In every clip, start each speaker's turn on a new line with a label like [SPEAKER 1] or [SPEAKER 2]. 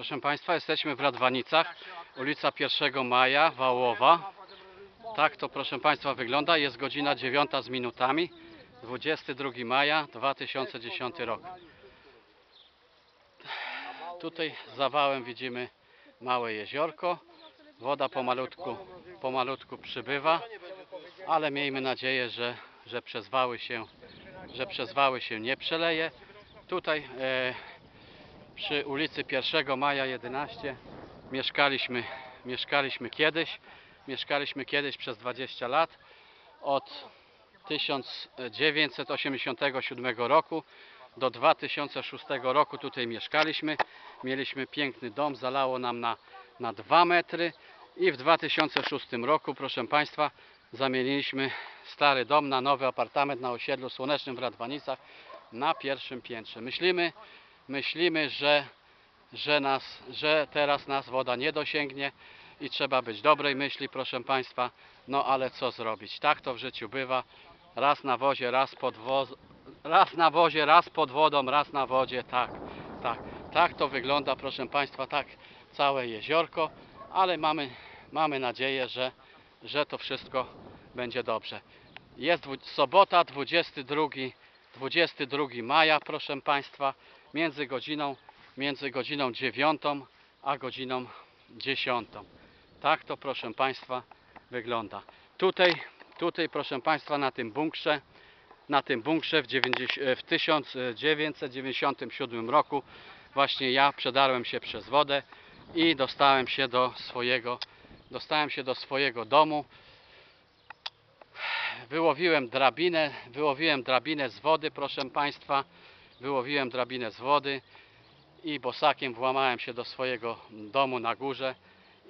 [SPEAKER 1] Proszę Państwa, jesteśmy w Radwanicach, ulica 1 Maja, Wałowa. Tak to proszę Państwa wygląda, jest godzina 9 z minutami, 22 maja 2010 rok. Tutaj za wałem widzimy małe jeziorko, woda pomalutku, pomalutku przybywa, ale miejmy nadzieję, że, że przez wały się, że przez wały się nie przeleje. Tutaj e, przy ulicy 1 Maja 11 mieszkaliśmy, mieszkaliśmy kiedyś. Mieszkaliśmy kiedyś przez 20 lat od 1987 roku do 2006 roku tutaj mieszkaliśmy. Mieliśmy piękny dom, zalało nam na, na 2 metry i w 2006 roku, proszę Państwa, zamieniliśmy stary dom na nowy apartament na osiedlu słonecznym w Radwanicach na pierwszym piętrze. Myślimy, myślimy, że, że, nas, że teraz nas woda nie dosięgnie i trzeba być dobrej myśli, proszę Państwa. No ale co zrobić? Tak to w życiu bywa. Raz na wozie, raz pod woz... raz na wozie, raz pod wodą, raz na wodzie. Tak, tak, tak to wygląda, proszę Państwa, tak całe jeziorko, ale mamy, mamy nadzieję, że, że to wszystko będzie dobrze. Jest sobota 22, 22 maja, proszę Państwa, między godziną, między godziną 9 a godziną 10. Tak to proszę Państwa wygląda. Tutaj, tutaj proszę Państwa na tym bunkrze, na tym bunkrze w, 90, w 1997 roku właśnie ja przedarłem się przez wodę i dostałem się do swojego, dostałem się do swojego domu. Wyłowiłem drabinę, wyłowiłem drabinę z wody, proszę Państwa. Wyłowiłem drabinę z wody i bosakiem włamałem się do swojego domu na górze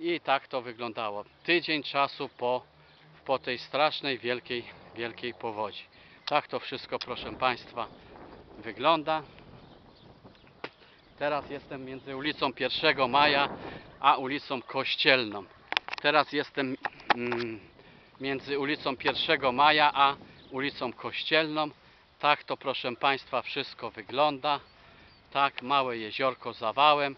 [SPEAKER 1] i tak to wyglądało. Tydzień czasu po, po tej strasznej, wielkiej, wielkiej powodzi. Tak to wszystko, proszę Państwa, wygląda. Teraz jestem między ulicą 1 Maja a ulicą Kościelną. Teraz jestem mm, między ulicą 1 Maja a ulicą Kościelną. Tak to, proszę Państwa, wszystko wygląda. Tak, małe jeziorko za wałem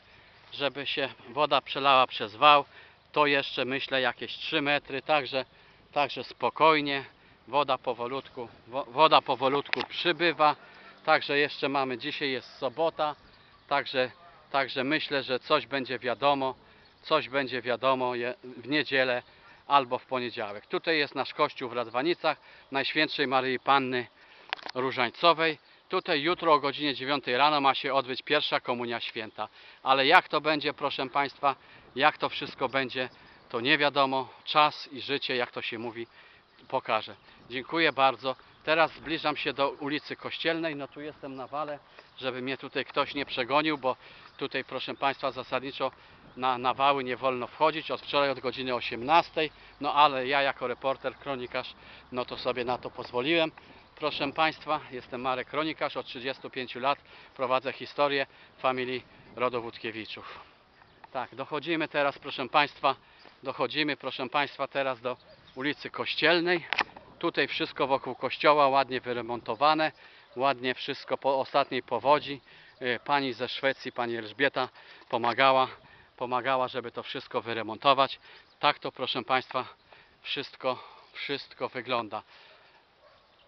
[SPEAKER 1] żeby się woda przelała przez wał, to jeszcze myślę jakieś 3 metry, także, także spokojnie, woda powolutku, wo- woda powolutku przybywa, także jeszcze mamy, dzisiaj jest sobota, także, także myślę, że coś będzie wiadomo, coś będzie wiadomo w niedzielę albo w poniedziałek. Tutaj jest nasz kościół w Radwanicach, Najświętszej Maryi Panny Różańcowej. Tutaj jutro o godzinie 9 rano ma się odbyć pierwsza komunia święta. Ale jak to będzie, proszę Państwa, jak to wszystko będzie, to nie wiadomo. Czas i życie, jak to się mówi, pokaże. Dziękuję bardzo. Teraz zbliżam się do ulicy Kościelnej. No tu jestem na wale, żeby mnie tutaj ktoś nie przegonił, bo tutaj, proszę Państwa, zasadniczo na, na wały nie wolno wchodzić od wczoraj od godziny 18. No ale ja jako reporter, kronikarz, no to sobie na to pozwoliłem. Proszę Państwa, jestem Marek Kronikarz, od 35 lat prowadzę historię familii Rodowódkiewiczów. Tak, dochodzimy teraz, proszę Państwa, dochodzimy, proszę Państwa, teraz do ulicy Kościelnej. Tutaj wszystko wokół kościoła ładnie wyremontowane, ładnie wszystko po ostatniej powodzi. Y, Pani ze Szwecji, pani Elżbieta pomagała, pomagała, żeby to wszystko wyremontować. Tak to, proszę Państwa, wszystko, wszystko wygląda.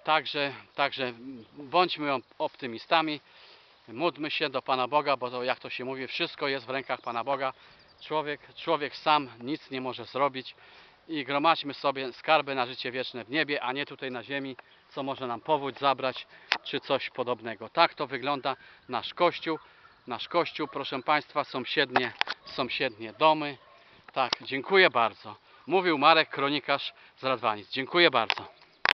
[SPEAKER 1] Także, także bądźmy op- optymistami, módlmy się do Pana Boga, bo to jak to się mówi, wszystko jest w rękach Pana Boga. Człowiek, człowiek sam nic nie może zrobić i gromadźmy sobie skarby na życie wieczne w niebie, a nie tutaj na ziemi, co może nam powódź zabrać, czy coś podobnego. Tak to wygląda nasz kościół. Nasz kościół, proszę Państwa, sąsiednie, sąsiednie domy. Tak, dziękuję bardzo. Mówił Marek, kronikarz z Radwanic. Dziękuję bardzo.